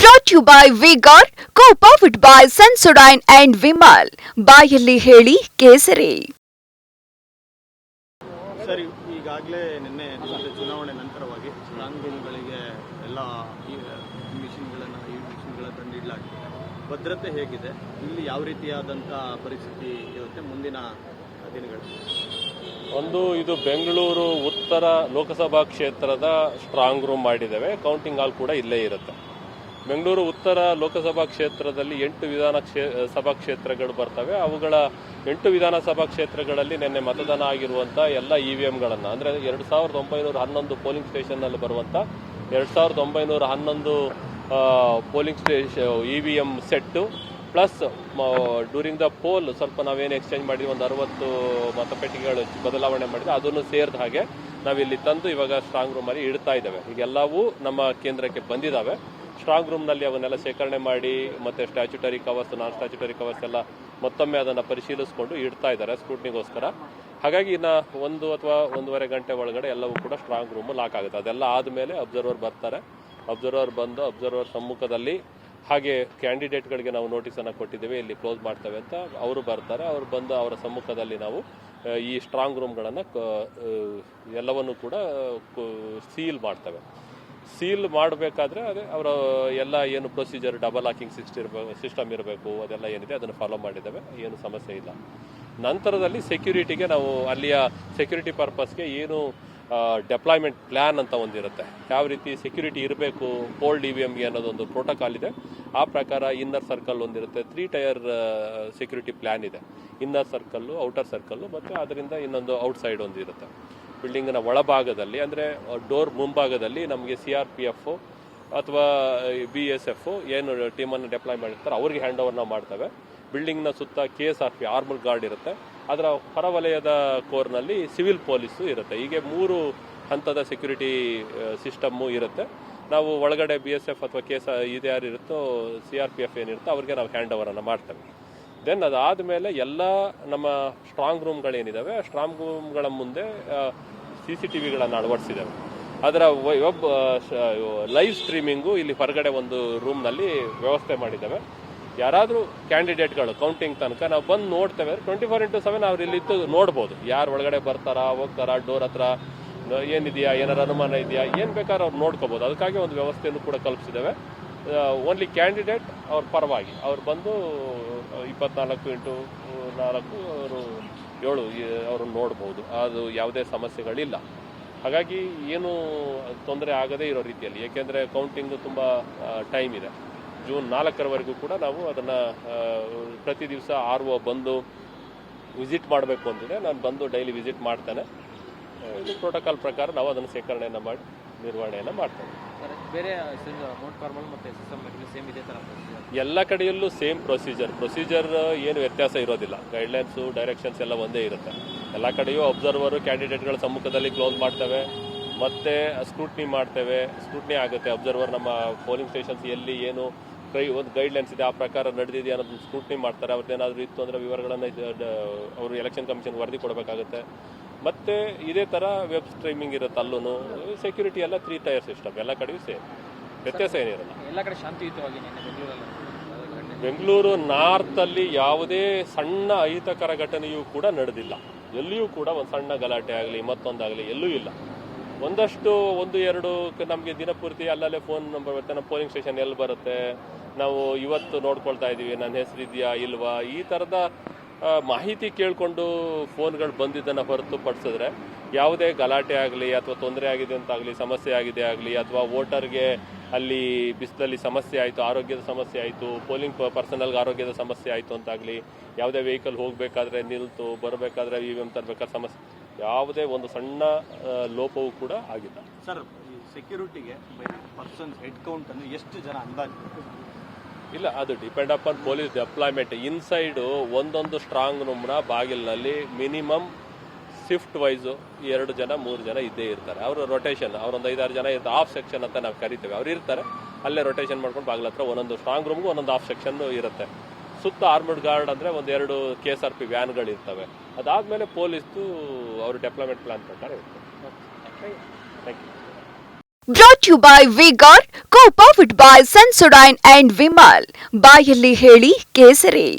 Brought you by Vigor Co powered by Sensodyne and Vimal ಬಾಯಲ್ಲಿ ಹೇಳಿ ಕೇಸರಿ. Sir ಈಗಾಗಲೇ ನಿನ್ನೆ ಚುನಾವಣೆ ನಂತರವಾಗಿ ಸ್ಟ್ರಾಂಗ್ ರೂಮ್ಗಳಿಗೆ ಎಲ್ಲ ಮಿಷಿನ್ಗಳನ್ನು ಈ ಮಿಷಿನ್ಗಳ ತಂದಿಡಲಾಗಿದೆ ಭದ್ರತೆ ಹೇಗಿದೆ? ಇಲ್ಲಿ ಯಾವ ರೀತಿಯಾದಂಥ ಪರಿಸ್ಥಿತಿ ಇರುತ್ತೆ ಮುಂದಿನ ದಿನಗಳಲ್ಲಿ ಒಂದು ಇದು ಬೆಂಗಳೂರು ಉತ್ತರ ಲೋಕಸಭಾ ಕ್ಷೇತ್ರದ ಸ್ಟ್ರಾಂಗ್ ರೂಮ್ ಮಾಡಿದ್ದೇವೆ. ಕೌಂಟಿಂಗ್ ಹಾಲ್ ಕೂಡ ಇಲ್ಲೇ ಇರುತ್ತೆ. ಬೆಂಗಳೂರು ಉತ್ತರ ಲೋಕಸಭಾ ಕ್ಷೇತ್ರದಲ್ಲಿ ಎಂಟು ವಿಧಾನ ಸಭಾ ಕ್ಷೇತ್ರಗಳು ಬರ್ತವೆ. ಅವುಗಳ ಎಂಟು ವಿಧಾನಸಭಾ ಕ್ಷೇತ್ರಗಳಲ್ಲಿ ನಿನ್ನೆ ಮತದಾನ ಆಗಿರುವಂಥ ಎಲ್ಲ ಇ ವಿ ಎಮ್ಗಳನ್ನು ಅಂದರೆ ಎರಡು ಸಾವಿರದ ಒಂಬೈನೂರ ಹನ್ನೊಂದು ಪೋಲಿಂಗ್ ಸ್ಟೇಷನ್ನಲ್ಲಿ ಬರುವಂಥ ಎರಡು ಸಾವಿರದ ಒಂಬೈನೂರ ಹನ್ನೊಂದು polling station E V M set, plus during the poll ಸ್ವಲ್ಪ ನಾವೇನು ಎಕ್ಸ್ಚೇಂಜ್ ಮಾಡಿದ್ವಿ, ಒಂದು ಅರವತ್ತು ಮತಪೆಟ್ಟಿಗೆಗಳು ಬದಲಾವಣೆ ಮಾಡಿದ್ವಿ, ಅದನ್ನು ಸೇರಿದ ಹಾಗೆ ನಾವಿಲ್ಲಿ ತಂದು ಇವಾಗ ಸ್ಟ್ರಾಂಗ್ ರೂಮಲ್ಲಿ ಇಡ್ತಾ ಇದ್ದೇವೆ. ಈಗೆಲ್ಲವೂ ನಮ್ಮ ಕೇಂದ್ರಕ್ಕೆ ಬಂದಿದ್ದಾವೆ. ಸ್ಟ್ರಾಂಗ್ ರೂಮ್ನಲ್ಲಿ ಅವನ್ನೆಲ್ಲ ಶೇಖರಣೆ ಮಾಡಿ ಮತ್ತೆ statutory covers non statutory covers ಎಲ್ಲ ಮತ್ತೊಮ್ಮೆ ಅದನ್ನು ಪರಿಶೀಲಿಸಿಕೊಂಡು ಇಡ್ತಾ ಇದ್ದಾರೆ ಸ್ಕ್ರೂಟ್ನಿಗೋಸ್ಕರ ಹಾಗಾಗಿ ಇನ್ನು ಒಂದು ಅಥವಾ ಒಂದೂವರೆ ಗಂಟೆ ಒಳಗಡೆ ಎಲ್ಲವೂ ಕೂಡ ಸ್ಟ್ರಾಂಗ್ ರೂಮ್ ಲಾಕ್ ಆಗುತ್ತೆ. ಅದೆಲ್ಲ ಆದಮೇಲೆ ಅಬ್ಸರ್ವರ್ ಬರ್ತಾರೆ. ಅಬ್ಸರ್ವರ್ ಬಂದು ಅಬ್ಸರ್ವರ್ ಸಮ್ಮುಖದಲ್ಲಿ ಹಾಗೆ ಕ್ಯಾಂಡಿಡೇಟ್ಗಳಿಗೆ ನಾವು ನೋಟಿಸನ್ನು ಕೊಟ್ಟಿದ್ದೇವೆ, ಇಲ್ಲಿ ಕ್ಲೋಸ್ ಮಾಡ್ತೇವೆ ಅಂತ ಅವರು ಬರ್ತಾರೆ. ಅವರು ಬಂದು ಅವರ ಸಮ್ಮುಖದಲ್ಲಿ ನಾವು ಈ ಸ್ಟ್ರಾಂಗ್ ರೂಮ್ಗಳನ್ನು ಎಲ್ಲವನ್ನು ಕೂಡ ಸೀಲ್ ಮಾಡ್ತೇವೆ. ಸೀಲ್ ಮಾಡಬೇಕಾದ್ರೆ ಅದೇ ಅವರ ಎಲ್ಲ ಏನು ಪ್ರೊಸೀಜರ್ ಡಬಲ್ ಹಾಕಿಂಗ್ ಸಿಸ್ಟ್ ಇರಬೇಕು ಸಿಸ್ಟಮ್ ಇರಬೇಕು, ಅದೆಲ್ಲ ಏನಿದೆ ಅದನ್ನು ಫಾಲೋ ಮಾಡಿದ್ದೇವೆ, ಏನು ಸಮಸ್ಯೆ ಇಲ್ಲ. ನಂತರದಲ್ಲಿ ಸೆಕ್ಯೂರಿಟಿಗೆ ನಾವು ಅಲ್ಲಿಯ ಸೆಕ್ಯೂರಿಟಿ ಪರ್ಪಸ್ಗೆ ಏನು ಡೆಪ್ಲಾಯ್ಮೆಂಟ್ ಪ್ಲ್ಯಾನ್ ಅಂತ ಒಂದಿರುತ್ತೆ ಯಾವ ರೀತಿ ಸೆಕ್ಯೂರಿಟಿ ಇರಬೇಕು ಕೋಲ್ಡ್ ಇ ವಿ ಎಮ್ಗೆ ಅನ್ನೋದೊಂದು ಪ್ರೋಟೋಕಾಲ್ ಇದೆ. ಆ ಪ್ರಕಾರ ಇನ್ನರ್ ಸರ್ಕಲ್ ಒಂದಿರುತ್ತೆ ತ್ರೀ ಟೈರ್ ಸೆಕ್ಯೂರಿಟಿ ಪ್ಲ್ಯಾನ್ ಇದೆ. ಇನ್ನರ್ ಸರ್ಕಲ್ಲು ಔಟರ್ ಸರ್ಕಲ್ಲು ಮತ್ತು ಅದರಿಂದ ಇನ್ನೊಂದು ಔಟ್ಸೈಡ್ ಒಂದು ಇರುತ್ತೆ. ಬಿಲ್ಡಿಂಗ್ನ ಒಳಭಾಗದಲ್ಲಿ, ಅಂದರೆ ಡೋರ್ ಮುಂಭಾಗದಲ್ಲಿ ನಮಗೆ ಸಿ ಆರ್ ಪಿ ಎಫ್, ಅಥವಾ ಬಿ ಎಸ್ ಎಫ್ ಏನು ಟೀಮನ್ನು ಡೆಪ್ಲಾಯ್ ಮಾಡಿರ್ತಾರೆ ಅವ್ರಿಗೆ ಹ್ಯಾಂಡ್ ಓವರ್ನ ಮಾಡ್ತೇವೆ. ಬಿಲ್ಡಿಂಗ್ನ ಸುತ್ತ K S R P armed guard ಇರುತ್ತೆ. ಅದರ ಹೊರವಲಯದ ಕೋರ್ನಲ್ಲಿ ಸಿವಿಲ್ ಪೊಲೀಸು ಇರುತ್ತೆ. ಹೀಗೆ ಮೂರು ಹಂತದ ಸೆಕ್ಯೂರಿಟಿ ಸಿಸ್ಟಮ್ಮು ಇರುತ್ತೆ. ನಾವು ಒಳಗಡೆ ಬಿ ಎಸ್ ಎಫ್ ಅಥವಾ ಕೆ ಎಸ್ ಇದು ಯಾರು ಇರುತ್ತೋ, ಸಿ ಆರ್ ಪಿ ಎಫ್ ಏನಿರುತ್ತೋ ಅವ್ರಿಗೆ ನಾವು ಹ್ಯಾಂಡ್ ಓವರನ್ನು ಮಾಡ್ತೇವೆ. ದೆನ್ ಅದಾದಮೇಲೆ ಎಲ್ಲ ನಮ್ಮ ಸ್ಟ್ರಾಂಗ್ ರೂಮ್ಗಳೇನಿದ್ದಾವೆ ಸ್ಟ್ರಾಂಗ್ ರೂಮ್ಗಳ ಮುಂದೆ ಸಿ ಸಿ ಟಿ ವಿಗಳನ್ನು ಅಳವಡಿಸಿದ್ದೇವೆ ಅದರ ವೆಬ್ ಲೈವ್ ಸ್ಟ್ರೀಮಿಂಗು ಇಲ್ಲಿ ಹೊರಗಡೆ ಒಂದು ರೂಮ್ನಲ್ಲಿ ವ್ಯವಸ್ಥೆ ಮಾಡಿದ್ದೇವೆ. ಯಾರಾದರೂ ಕ್ಯಾಂಡಿಡೇಟ್ಗಳು ಕೌಂಟಿಂಗ್ ತನಕ ನಾವು ಬಂದು ನೋಡ್ತೇವೆ. ಟ್ವೆಂಟಿ ಫೋರ್ ಇಂಟು ಸೆವೆನ್ ಅವ್ರು ಇಲ್ಲಿತ್ತು ನೋಡ್ಬೋದು. ಯಾರು ಒಳಗಡೆ ಬರ್ತಾರಾ, ಹೋಗ್ತಾರಾ ಡೋರ್ ಹತ್ರ ಏನಿದೆಯಾ, ಏನಾರು ಅನುಮಾನ ಇದೆಯಾ, ಏನು ಬೇಕಾದ್ರೂ ಅವ್ರು ನೋಡ್ಕೋಬೋದು. ಅದಕ್ಕಾಗಿ ಒಂದು ವ್ಯವಸ್ಥೆಯನ್ನು ಕೂಡ ಕಲ್ಪಿಸಿದ್ದೇವೆ. ಓನ್ಲಿ ಕ್ಯಾಂಡಿಡೇಟ್ ಅವ್ರ ಪರವಾಗಿ. ಅವ್ರು ಬಂದು, ಇಪ್ಪತ್ನಾಲ್ಕು ಇಂಟು ನಾಲ್ಕು, ಅವರು ಏಳು ಅವರು ನೋಡ್ಬೋದು. ಅದು ಯಾವುದೇ ಸಮಸ್ಯೆಗಳಿಲ್ಲ. ಹಾಗಾಗಿ ಏನು ತೊಂದರೆ ಆಗದೇ ಇರೋ ರೀತಿಯಲ್ಲಿ, ಏಕೆಂದರೆ ಕೌಂಟಿಂಗು ತುಂಬ ಟೈಮ್ ಇದೆ. ಜೂನ್ ನಾಲ್ಕರವರೆಗೂ ಕೂಡ ನಾವು ಅದನ್ನು ಪ್ರತಿ ದಿವಸ ಆರ್ ಒ ಬಂದು ವಿಸಿಟ್ ಮಾಡಬೇಕು ಅಂತಿದೆ. ನಾನು ಬಂದು ಡೈಲಿ ವಿಸಿಟ್ ಮಾಡ್ತೇನೆ. ಪ್ರೋಟೋಕಾಲ್ ಪ್ರಕಾರ ನಾವು ಅದನ್ನು ಶೇಖರಣೆಯನ್ನು ಮಾಡಿ, ನಿರ್ವಹಣೆಯನ್ನು ಮಾಡ್ತೇವೆ. ಬೇರೆ ಮೌಂಟ್ ಕಾರ್ಮಲ್ ಮತ್ತು ಸೇಮ್. ಎಲ್ಲ ಕಡೆಯಲ್ಲೂ ಸೇಮ್ ಪ್ರೊಸೀಜರ್ ಪ್ರೊಸೀಜರ್ ಏನು ವ್ಯತ್ಯಾಸ ಇರೋದಿಲ್ಲ. ಗೈಡ್ಲೈನ್ಸು ಡೈರೆಕ್ಷನ್ಸ್ ಎಲ್ಲ ಒಂದೇ ಇರುತ್ತೆ. ಎಲ್ಲ ಕಡೆಯೂ ಅಬ್ಸರ್ವರು ಕ್ಯಾಂಡಿಡೇಟ್ಗಳ ಸಮ್ಮುಖದಲ್ಲಿ ಕ್ಲೋಸ್ ಮಾಡ್ತೇವೆ. ಮತ್ತೆ ಸ್ಕ್ರೂಟ್ನಿ ಮಾಡ್ತೇವೆ. ಸ್ಕ್ರೂಟ್ನಿ ಆಗುತ್ತೆ. ಅಬ್ಸರ್ವರ್ ನಮ್ಮ ಪೋಲಿಂಗ್ ಸ್ಟೇಷನ್ಸ್ ಎಲ್ಲಿ ಏನು ಕೈ ಒಂದು ಗೈಡ್ಲೈನ್ಸ್ ಇದೆ, ಆ ಪ್ರಕಾರ ನಡೆದಿದೆಯಾ ಅನ್ನೋದನ್ನ ಸ್ಕ್ರೂಟ್ನಿ ಮಾಡ್ತಾರೆ. ಅವ್ರದ್ದೇನಾದರೂ ಇತ್ತು ಅಂದರೆ ವಿವರಗಳನ್ನು ಅವರು ಎಲೆಕ್ಷನ್ ಕಮಿಷನ್ ವರದಿ ಕೊಡಬೇಕಾಗುತ್ತೆ. ಮತ್ತೆ ಇದೇ ಥರ ವೆಬ್ ಸ್ಟ್ರೀಮಿಂಗ್ ಇರುತ್ತೆ ಅಲ್ಲೂ ಸೆಕ್ಯೂರಿಟಿ ಎಲ್ಲ ತ್ರೀ ಟೈರ್ ಸಿಸ್ಟಮ್ ಎಲ್ಲ ಕಡೆಯೂ ಸೇಮ್. ವ್ಯತ್ಯಾಸ ಏನಿರಲ್ಲ. ಎಲ್ಲ ಕಡೆ ಶಾಂತಿಯುತವಾಗಿ ನಿನ್ನೆ ನಾರ್ತ್ ಅಲ್ಲಿ ಬೆಂಗಳೂರು ನಾರ್ತಲ್ಲಿ ಯಾವುದೇ ಸಣ್ಣ ಅಹಿತಕರ ಘಟನೆಯೂ ಕೂಡ ನಡೆದಿಲ್ಲ. ಎಲ್ಲಿಯೂ ಕೂಡ ಒಂದು ಸಣ್ಣ ಗಲಾಟೆ ಆಗಲಿ ಮತ್ತೊಂದಾಗಲಿ ಎಲ್ಲೂ ಇಲ್ಲ. ಒಂದಷ್ಟು ಒಂದು ಎರಡು ನಮಗೆ ದಿನಪೂರ್ತಿ ಅಲ್ಲಲ್ಲೇ ಫೋನ್ ನಂಬರ್ ಬರುತ್ತೆ. ನಮ್ಮ ಪೋಲಿಂಗ್ ಸ್ಟೇಷನ್ ಎಲ್ಲಿ ಬರುತ್ತೆ? ನಾವು ಇವತ್ತು ನೋಡ್ಕೊಳ್ತಾ ಇದ್ದೀವಿ ನನ್ನ ಹೆಸರಿದೆಯಾ ಇಲ್ವಾ? ಈ ಥರದ ಮಾಹಿತಿ ಕೇಳಿಕೊಂಡು ಫೋನ್ಗಳು ಬಂದಿದ್ದನ್ನು ಹೊರತುಪಡಿಸಿದ್ರೆ ಯಾವುದೇ ಗಲಾಟೆ ಆಗಲಿ ಅಥವಾ ತೊಂದರೆ ಆಗಿದೆ ಅಂತಾಗಲಿ ಸಮಸ್ಯೆ ಆಗಿದೆ ಆಗಲಿ ಅಥವಾ ವೋಟರ್ಗೆ ಅಲ್ಲಿ ಬಿಸಿಲಲ್ಲಿ ಸಮಸ್ಯೆ ಆಯಿತು, ಆರೋಗ್ಯದ ಸಮಸ್ಯೆ ಆಯಿತು, ಪೋಲಿಂಗ್ ಪರ್ಸನಲ್ಗೆ ಆರೋಗ್ಯದ ಸಮಸ್ಯೆ ಆಯಿತು ಅಂತಾಗಲಿ ಯಾವುದೇ ವೆಹಿಕಲ್ ಹೋಗಬೇಕಾದ್ರೆ ನಿಲ್ತು, ಬರಬೇಕಾದ್ರೆ ಇ ವಿ ಎಂ ತರಬೇಕಾದ್ರೆ ಸಮಸ್ಯೆ, ಯಾವುದೇ ಒಂದು ಸಣ್ಣ ಲೋಪವೂ ಕೂಡ ಆಗಿಲ್ಲ. ಸರ್ ಸೆಕ್ಯೂರಿಟಿಗೆ ಪರ್ಸನ್ಸ್ ಹೆಡ್ ಕೌಂಟನ್ನು ಎಷ್ಟು ಜನ ಅಂದಾಜು ಇಲ್ಲ ಅದು depend upon police deployment inside ಒಂದೊಂದು ಸ್ಟ್ರಾಂಗ್ ರೂಮ್ನ ಬಾಗಿಲಿನಲ್ಲಿ ಮಿನಿಮಮ್ ಶಿಫ್ಟ್ ವೈಸು ಎರಡು ಜನ ಮೂರು ಜನ ಇದ್ದೇ ಇರ್ತಾರೆ. ಅವರು ರೊಟೇಷನ್ ಅವರೊಂದು ಐದಾರು ಜನ ಇರ್ತಾರೆ ಆಫ್ ಸೆಕ್ಷನ್ ಅಂತ ನಾವು ಕರಿತೇವೆ. ಅವ್ರು ಇರ್ತಾರೆ ಅಲ್ಲೇ ರೊಟೇಷನ್ ಮಾಡ್ಕೊಂಡು ಬಾಗಿಲ ಹತ್ರ ಒಂದೊಂದು ಸ್ಟ್ರಾಂಗ್ ರೂಮ್ಗೂ ಒಂದೊಂದು ಆಫ್ ಸೆಕ್ಷನ್ ಇರುತ್ತೆ. ಸುತ್ತ ಆರ್ಮಡ್ ಗಾರ್ಡ್ ಅಂದರೆ ಒಂದು ಎರಡು ಕೆ ಎಸ್ ಆರ್ ಪಿ ವ್ಯಾನ್ಗಳು ಇರ್ತವೆ. ಅದಾದಮೇಲೆ ಪೊಲೀಸ್ದು ಅವರು ಡೆಪ್ಲಾಯ್ಮೆಂಟ್ ಪ್ಲಾನ್ ಪ್ರಕಾರ ಇರ್ತದೆ. Thank you brought you by Vigor Co powered by Sensodyne and Vimal ಬಾಯಲ್ಲಿ ಹೇಳಿ ಕೇಸರಿ